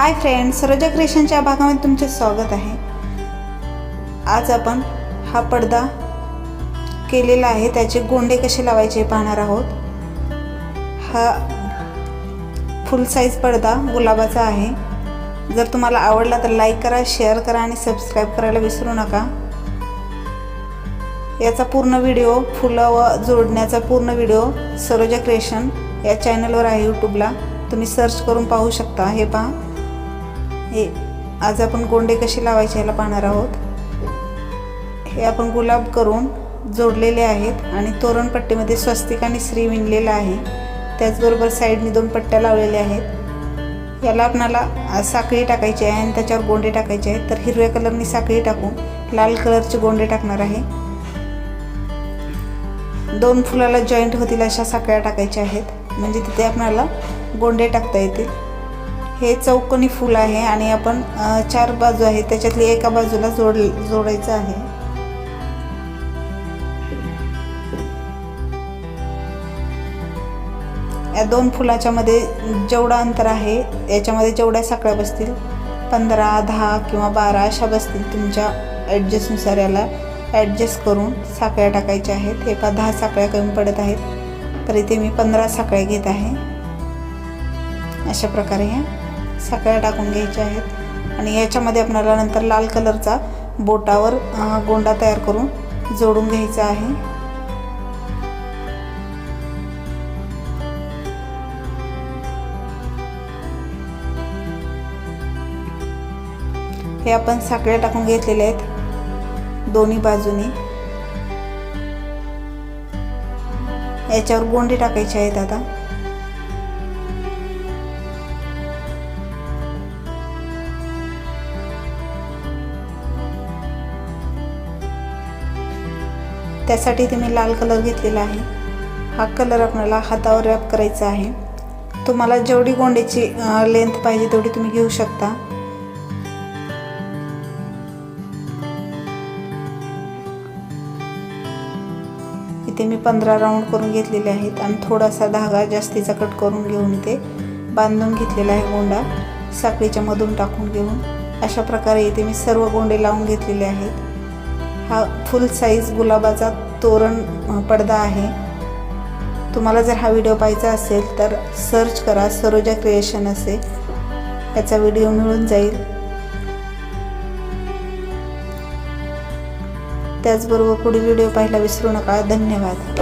Hi friend Saroja क्रिएशनच्या भागामध्ये तुमचे स्वागत आहे. आज आपण हा पडदा केलेला आहे. त्याचे गोंडे कसे लावायचे पाहणार आहोत. हा फुल साईज पडदा गुलाबाचा आहे. जर तुम्हाला आवडला तर लाईक करा शेअर करा आणि सबस्क्राईब करायला विसरू नका. याचा पूर्ण व्हिडिओ फुलं व जोडण्याचा पूर्ण व्हिडिओ सरोजा क्रिएशन या चॅनलवर आहे यूट्यूबला तुम्ही सर्च करून पाहू शकता. हे पहा. हे आज आपण गोंडे कसे लावायचे याला पाहणार आहोत. हे आपण गुलाब करून जोडलेले आहेत आणि तोरणपट्टीमध्ये स्वस्तिक आणि श्री विणलेलं आहे. त्याचबरोबर साईडने दोन पट्ट्या लावलेल्या आहेत. याला आपणाला साखळी टाकायची आहे आणि त्याच्यावर गोंडे टाकायचे आहेत. तर हिरव्या कलरनी साखळी टाकून लाल कलरचे गोंडे टाकणार आहे. दोन फुलाला जॉईंट होतील अशा साखळ्या टाकायच्या आहेत. म्हणजे तिथे आपणाला गोंडे टाकता येतील. हे चौकोनी फूल आहे आणि आपण चार बाजू आहेत. त्याच्यातली एका बाजूला जोड जोडायचं आहे. या दोन फुलाच्या मध्ये जेवढं अंतर आहे याच्यामध्ये जेवढ्या साखळ्या बसतील पंधरा दहा किंवा बारा अशा बसतील तुमच्या ॲडजस्टनुसार याला ॲडजस्ट करून साखळ्या टाकायच्या आहेत. हे दहा साखळ्या कमी पडत आहेत. तर इथे मी पंधरा साखळ्या घेत आहे. अशा प्रकारे ह्या साखळ्या टाकून घ्यायच्या आहेत. आणि याच्यामध्ये आपल्याला नंतर लाल कलरचा बोटावर गोंडा तयार करून जोडून घ्यायचा आहे. हे आपण साखळ्या टाकून घेतलेले आहेत. दोन्ही बाजूनी. याच्यावर गोंडे टाकायचे आहेत आता. त्यासाठी तुम्ही मी लाल कलर घेतलेला आहे. हा कलर आपल्याला हातावर रॅप करायचा आहे. तुम्हाला जेवढी गोंड्याची लेंथ पाहिजे तेवढी तुम्ही घेऊ शकता. इथे मी पंधरा राऊंड करून घेतलेले आहेत आणि थोडासा धागा जास्तीचा कट करून घेऊन इथे बांधून घेतलेला आहे गोंडा. साखळीच्या मधून टाकून घेऊन अशा प्रकारे इथे मी सर्व गोंडे लावून घेतलेले आहेत. हा फुल साईज गुलाबाचा तोरण पडदा आहे. तुम्हाला जर हा व्हिडिओ पाहायचा असेल तर सर्च करा सरोजा क्रिएशन असे. याचा व्हिडिओ मिळून जाईल. त्याचबरोबर पुढील व्हिडिओ पाहायला विसरू नका. धन्यवाद.